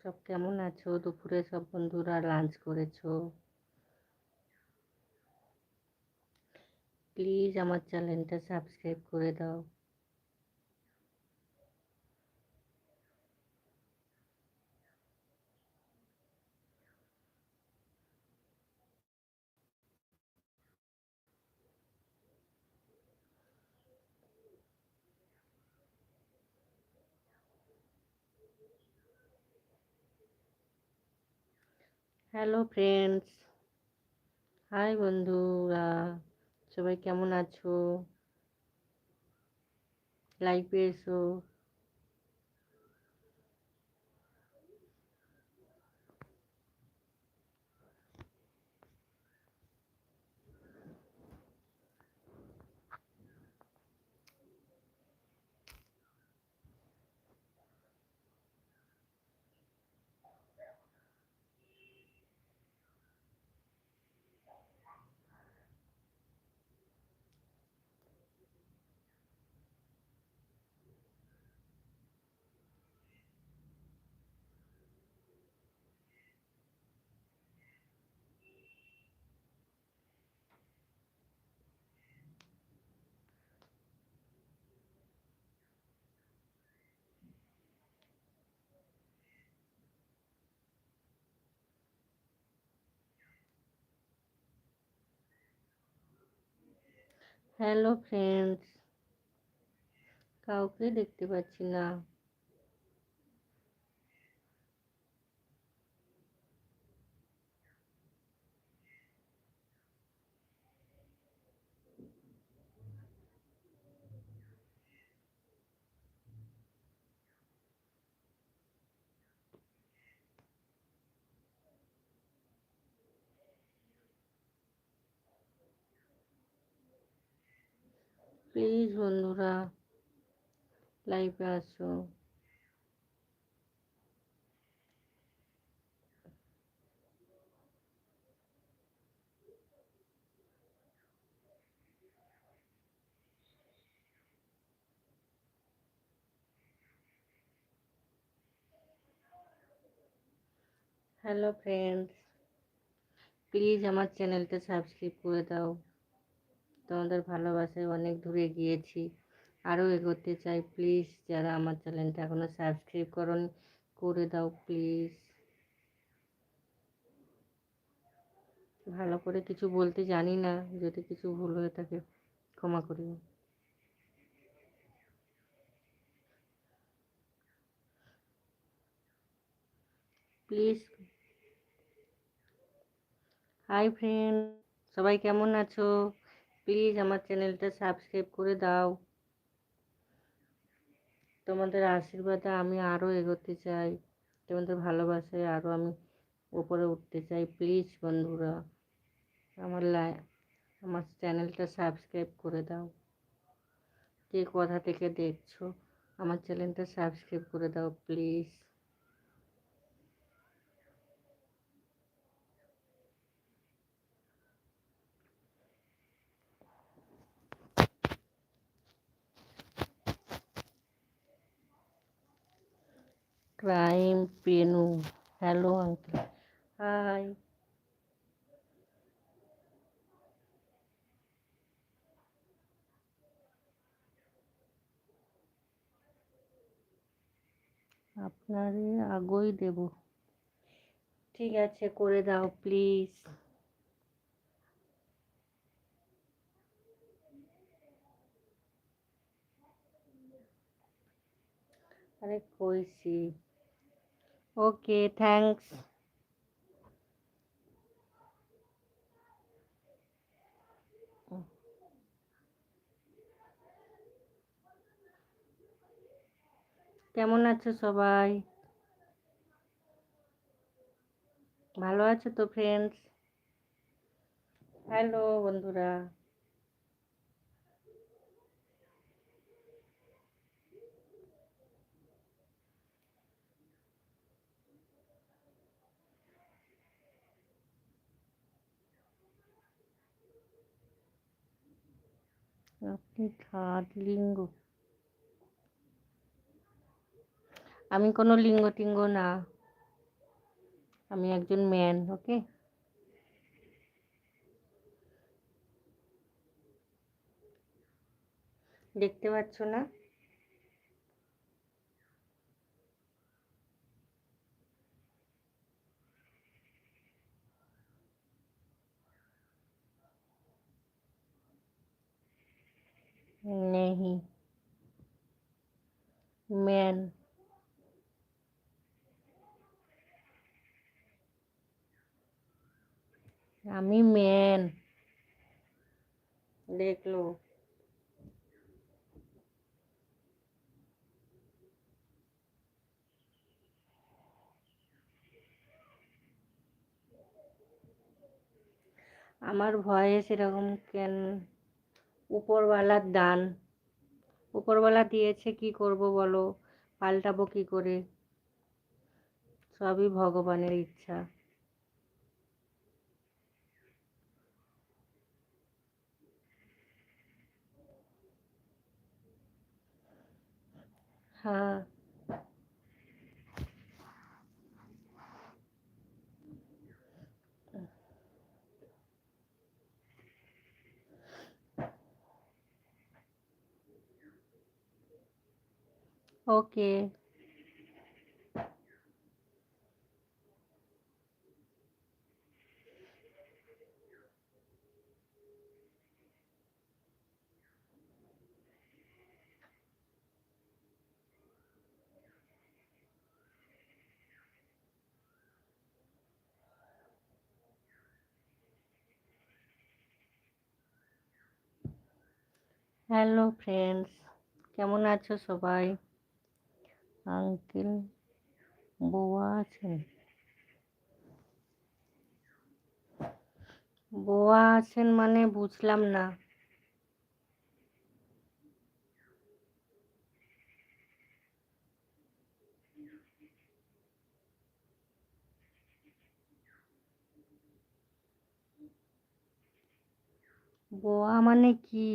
সব কেমন আছো? দুপুরে সব বন্ধুরা লাঞ্চ করেছ? প্লিজ আমার চ্যানেলটা সাবস্ক্রাইব করে দাও। হ্যালো ফ্রেন্ডস হাই বন্ধুরা। সবাই কেমন আছো? লাইভে এসো। হ্যালো ফ্রেন্ডস কাউকে দেখতে পাচ্ছি না। প্লিজ বন্ধুরা লাইভে আসো হ্যালো ফ্রেন্ডস প্লিজ আমার চ্যানেলটা সাবস্ক্রাইব করে দাও। তোমাদের ভালোবাসায় অনেক দূরে গিয়েছি। আরও এগোতে চাই প্লিজ যারা আমার চ্যানেলটা এখনও সাবস্ক্রাইব করুন, করে দাও প্লিজ ভালো করে কিছু বলতে জানি না, যদি কিছু ভুল হয়ে থাকে, ক্ষমা করিও। প্লিজ হাই ফ্রেন্ড সবাই কেমন আছো? প্লিজ আমার চ্যানেলটা সাবস্ক্রাইব করে দাও। তোমাদের আশীর্বাদে আমি আরও এগোতে চাই। তোমাদের ভালোবাসায় আরও আমি উপরে উঠতে চাই। প্লিজ বন্ধুরা, আমার লাই, আমার চ্যানেলটা সাবস্ক্রাইব করে দাও। যে কথা থেকে দেখছ, আমার চ্যানেলটা সাবস্ক্রাইব করে দাও প্লিজ হ্যালো আঙ্কেল হাই আপনারে আগই দেব। ঠিক আছে করে দাও প্লিজ আরে কইছি। ওকে থ্যাংকস কেমন আছো সবাই? ভালো আছো তো ফ্রেন্ডস হ্যালো বন্ধুরা। আপনি লিঙ্গ আমি কোনো লিঙ্গ টিঙ্গ না। আমি একজন ম্যান ওকে দেখতে পাচ্ছ না? আমি ম্যান দেখল। আমার ভয়েস এরকম কেন? উপরওয়ালার দান। উপরওয়ালা দিয়েছে কি করব বলো? পাল্টাবো কি করে? সবই ভগবানের ইচ্ছা। হ্যাঁ ওকে হ্যালো ফ্রেন্ডস কেমন আছো সবাই? আঙ্কেল বোয়া আছেন বোয়া আছেন মানে বুঝলাম না। বোয়া মানে কি?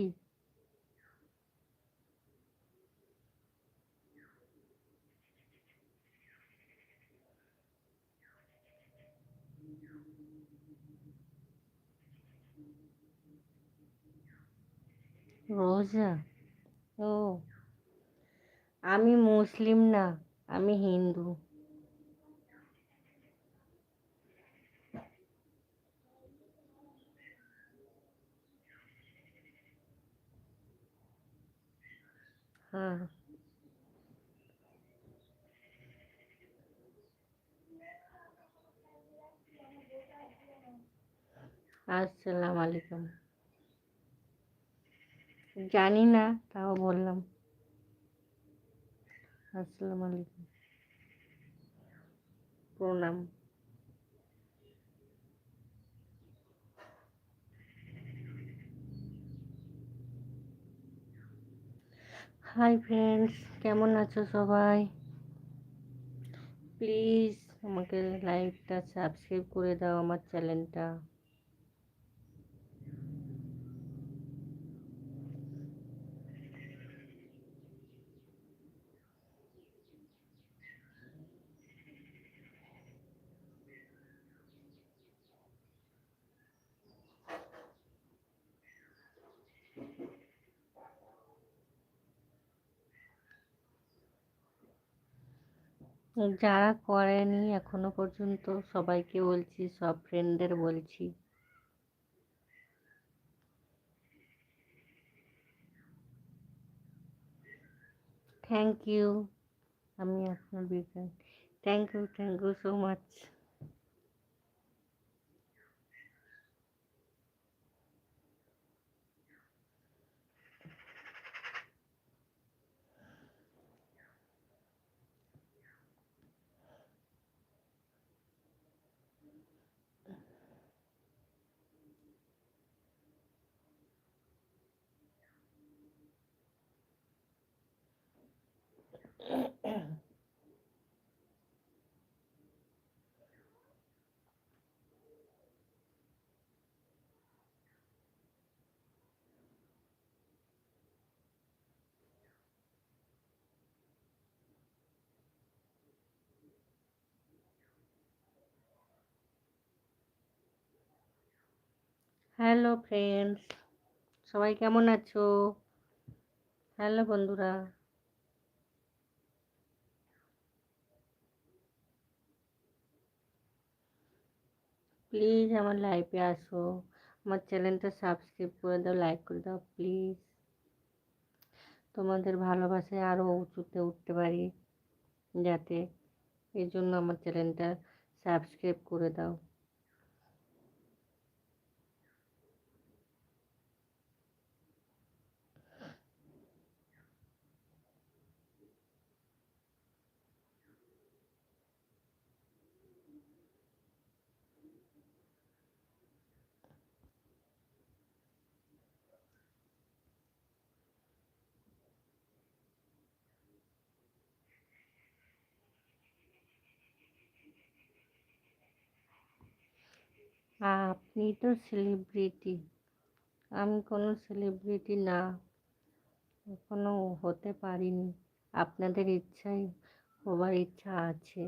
রোজা? ও। আমি মুসলিম না আমি হিন্দু। হ্যাঁ। আসসালামু আলাইকুম। জানি না তাও বললাম। আসসালামু আলাইকুম। প্রণাম। হাই ফ্রেন্ডস কেমন আছো সবাই? প্লিজ আমাকে লাইভটা সাবস্ক্রাইব করে দাও আমার চ্যানেলটা যারা করেনি এখনও পর্যন্ত সবাইকে বলছি, সব ফ্রেন্ডদের বলছি। থ্যাংক ইউ আমি আপনার বিজ্ঞান thank you thank you so much hello friends সবাই কেমন আছো? হ্যালো বন্ধুরা। প্লিজ আমার লাইফে আসো। আমার চ্যানেলটা সাবস্ক্রাইব করে দাও লাইক করে দাও প্লিজ তোমাদের ভালোবাসায় আরও উঁচুতে উঠতে পারি, যাতে এই জন্য আমার চ্যানেলটা সাবস্ক্রাইব করে দাও। আপনি তো সেলিব্রিটি আমি কোনো সেলিব্রিটি না। এখনও হতে পারিনি। আপনাদের ইচ্ছাই হবার ইচ্ছা আছে।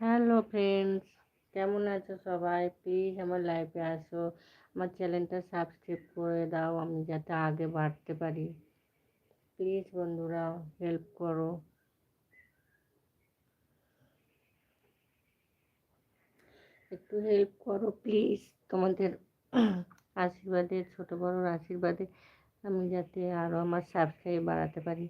হ্যালো ফ্রেন্ডস কেমন আছো সবাই? প্লিজ আমার লাইফে আসো। আমার চ্যানেলটা সাবস্ক্রাইব করে দাও। আমি যাতে আগে বাড়তে পারি। প্লিজ বন্ধুরা হেল্প করো। একটু হেল্প করো প্লিজ তোমাদের আশীর্বাদে, ছোটো বড়োর আশীর্বাদে আমি যাতে আরও আমার সাবস্ক্রাইব বাড়াতে পারি।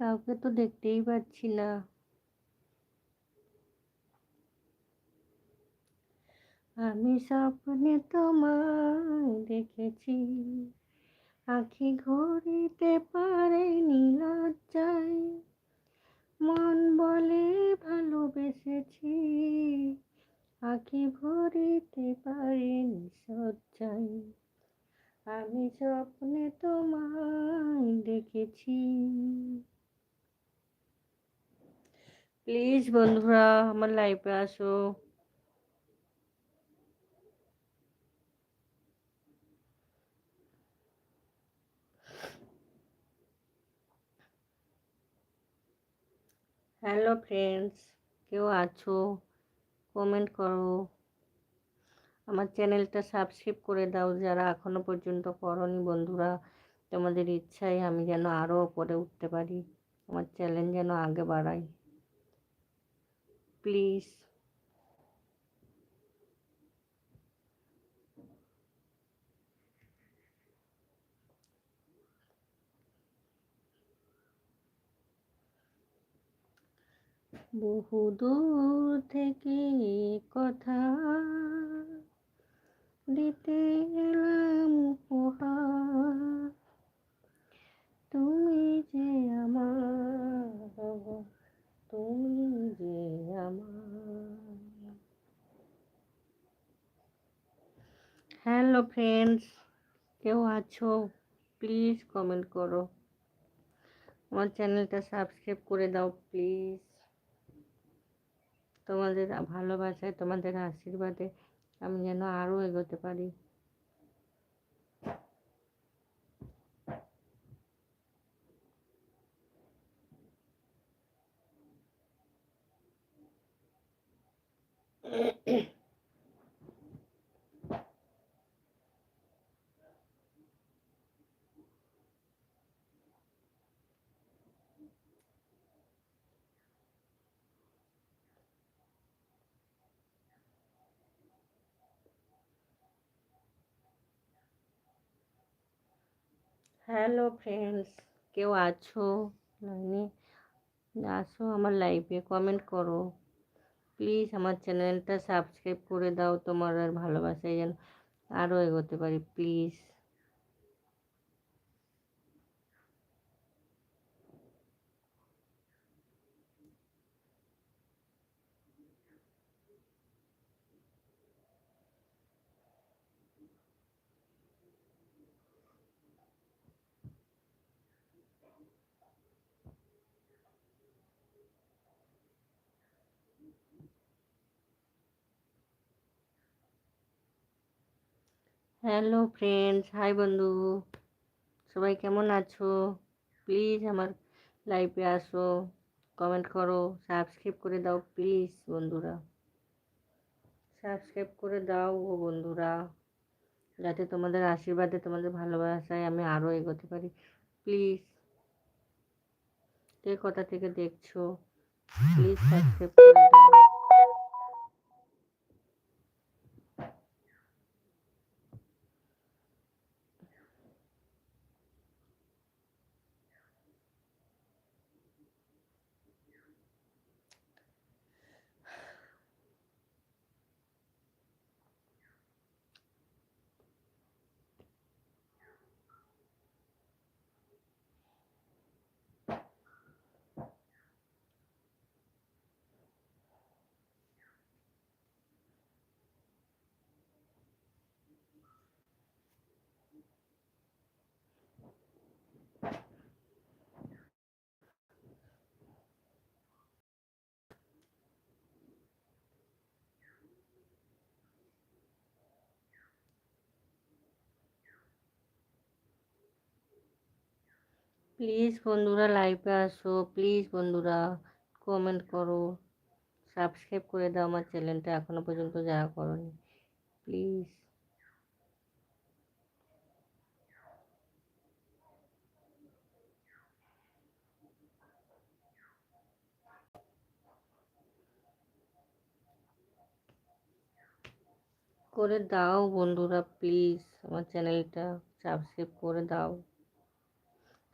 কাউকে তো দেখতেই পাচ্ছি না। আমি স্বপ্নে তোমায় দেখেছি। আখি ঘড়িতে পারে লজ্জায় মন বলে ভালোবেসেছি। আখি ভরিতে পারেনি সজ্জায় আমি স্বপ্নে তোমায় দেখেছি। প্লিজ বন্ধুরা, আমার লাইফে আসো। হ্যালো ফ্রেন্ডস কেউ আছো? কমেন্ট করো। আমার চ্যানেলটা সাবস্ক্রাইব করে দাও যারা এখনও পর্যন্ত করনি, বন্ধুরা। তোমাদের ইচ্ছায় আমি যেন আরও ওপরে উঠতে পারি। আমার চ্যালেঞ্জ যেন আগে বাড়াই। প্লিজ বহু দূর থেকে কথা দিতে এলাম উপহার তুমি যে আমার তুমি যে আমার হ্যালো ফ্রেন্ডস কেউ আছো প্লিজ কমেন্ট করো। আমার চ্যানেলটা সাবস্ক্রাইব করে দাও প্লিজ তোমাদের ভালোবাসায়, তোমাদের আশীর্বাদে আমি যেন আরও এগোতে পারি। হ্যালো ফ্রেন্ডস, কেউ আছো? লাইনে আসো আমার লাইভে কমেন্ট করো। প্লিজ আমার চ্যানেলটা সাবস্ক্রাইব করে দাও তোমার আর ভালোবাসায় যেন আরও এগোতে পারি প্লিজ হ্যালো ফ্রেন্ডস হাই বন্ধু। সবাই কেমন আছো? প্লিজ আমার লাইভে আসো কমেন্ট করো সাবস্ক্রাইব করে দাও প্লিজ বন্ধুরা। সাবস্ক্রাইব করে দাও ও বন্ধুরা। যাতে তোমাদের আশীর্বাদে, তোমাদের ভালোবাসায় আমি আরও এগোতে পারি। প্লিজ কে কথা থেকে দেখছ? প্লিজ সাবস্ক্রাইব করে দাও। প্লিজ বন্ধুরা লাইভে আসো প্লিজ বন্ধুরা কমেন্ট করো সাবস্ক্রাইব করে দাও আমার চ্যানেলটা এখনও পর্যন্ত যারা করনি প্লিজ করে দাও বন্ধুরা প্লিজ আমার চ্যানেলটা সাবস্ক্রাইব করে দাও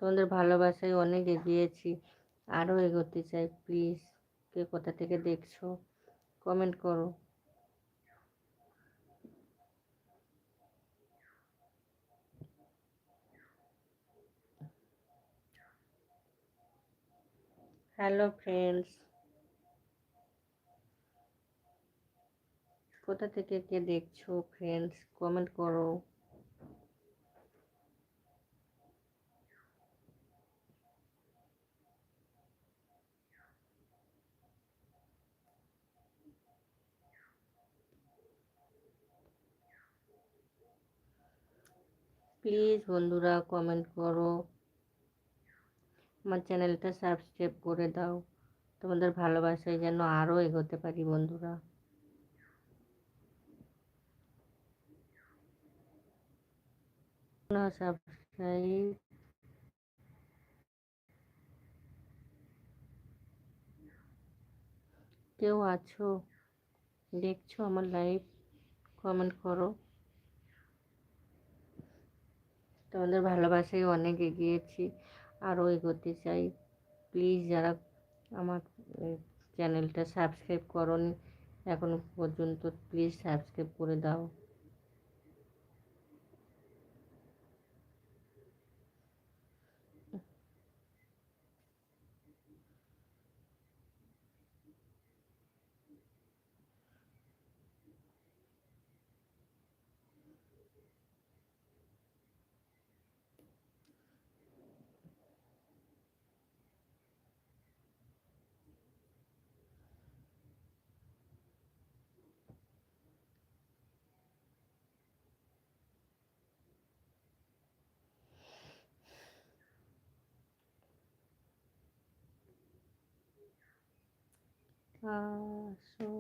তোমাদের ভালোবাসায় অনেক এগিয়েছি। আরও এগোতে চাই প্লিজ কে কোথা থেকে দেখছ? কমেন্ট করো। হ্যালো ফ্রেন্ডস কোথা থেকে কে দেখছ ফ্রেন্ডস কমেন্ট করো। প্লিজ বন্ধুরা কমেন্ট করো। আমার চ্যানেলটা সাবস্ক্রাইব করে দাও। তোমাদের ভালোবাসায় যেন আরও এগোতে পারি, বন্ধুরা। সাবস্ক্রাইব কেউ আছো? দেখছ আমার লাইভ কমেন্ট করো। তোমাদের ভালোবাসায় অনেক এগিয়েছি, আরও এগোতে চাই। প্লিজ যারা আমার চ্যানেলটা সাবস্ক্রাইব করনি, এখনও পর্যন্ত প্লিজ সাবস্ক্রাইব করে দাও। আসো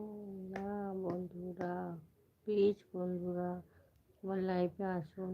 না বন্ধুরা প্লিজ বন্ধুরা আমার লাইফে আসুন।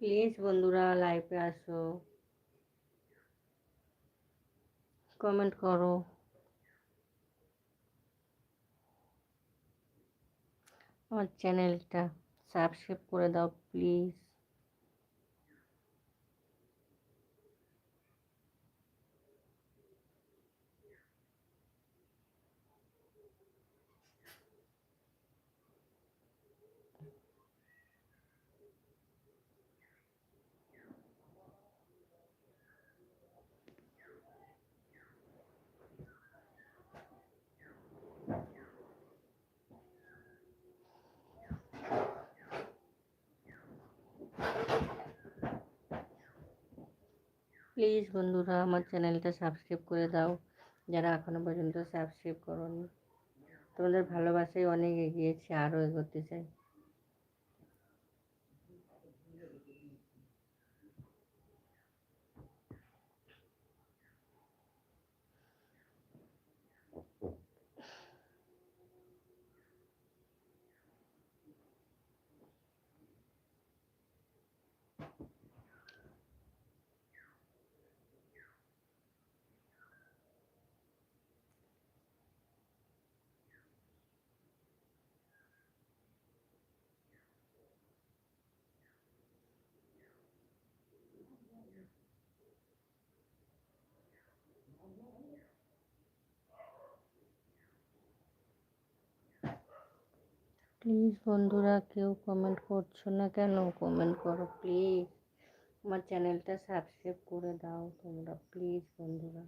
প্লিজ বন্ধুরা লাইভে আসো কমেন্ট করো। আমার চ্যানেলটা সাবস্ক্রাইব করে দাও প্লিজ। প্লিজ বন্ধুরা আমার চ্যানেলটা সাবস্ক্রাইব করে দাও। যারা এখনও পর্যন্ত সাবস্ক্রাইব করোনি, তোমাদের ভালোবাসায় অনেক এগিয়েছে আরও এগোতে চাই। প্লিজ বন্ধুরা, কেউ কমেন্ট করছ না কেন? কমেন্ট করো প্লিজ আমার চ্যানেলটা সাবস্ক্রাইব করে দাও তোমরা প্লিজ বন্ধুরা।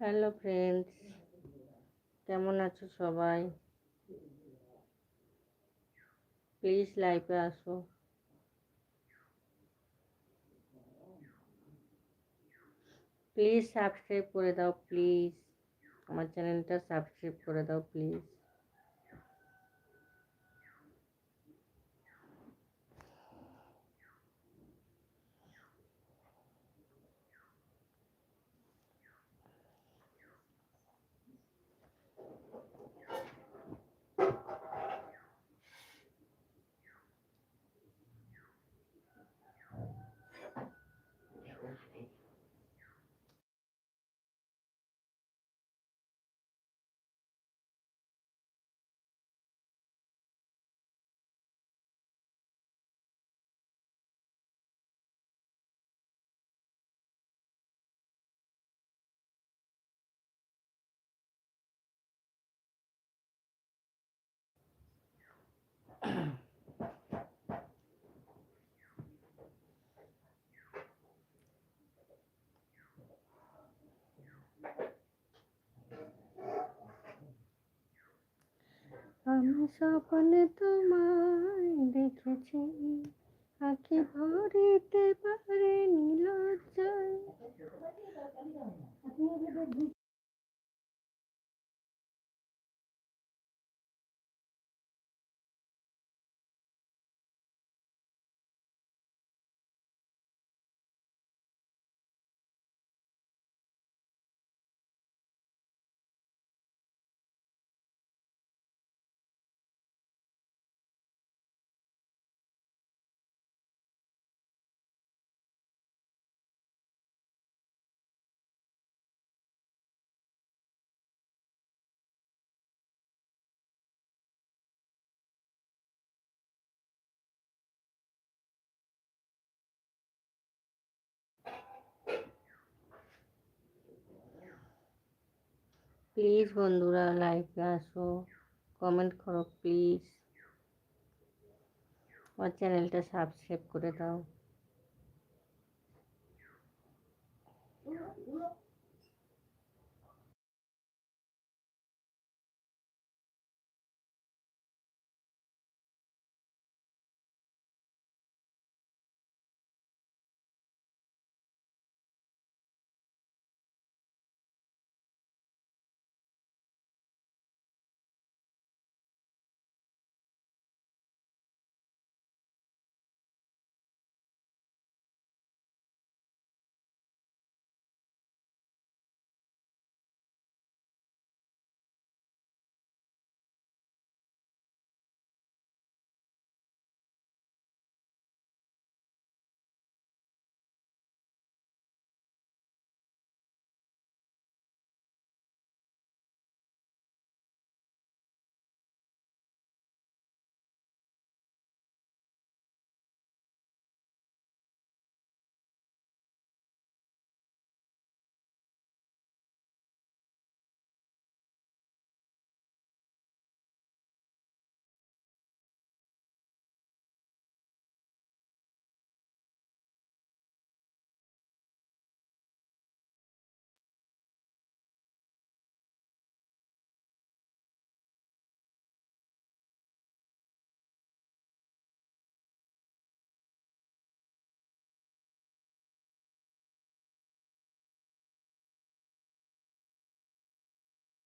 হ্যালো ফ্রেন্ডস কেমন আছো সবাই? প্লিজ লাইভে আসো। প্লিজ সাবস্ক্রাইব করে দাও প্লিজ আমার চ্যানেলটা সাবস্ক্রাইব করে দাও প্লিজ আমি স্বপ্নে তোমায় দেখেছি। আঁকি ভরিতে পারে নীলজ্জায় প্লিজ বন্ধুরা লাইভে আসো কমেন্ট করো প্লিজ আমার চ্যানেলটা সাবস্ক্রাইব করে দাও।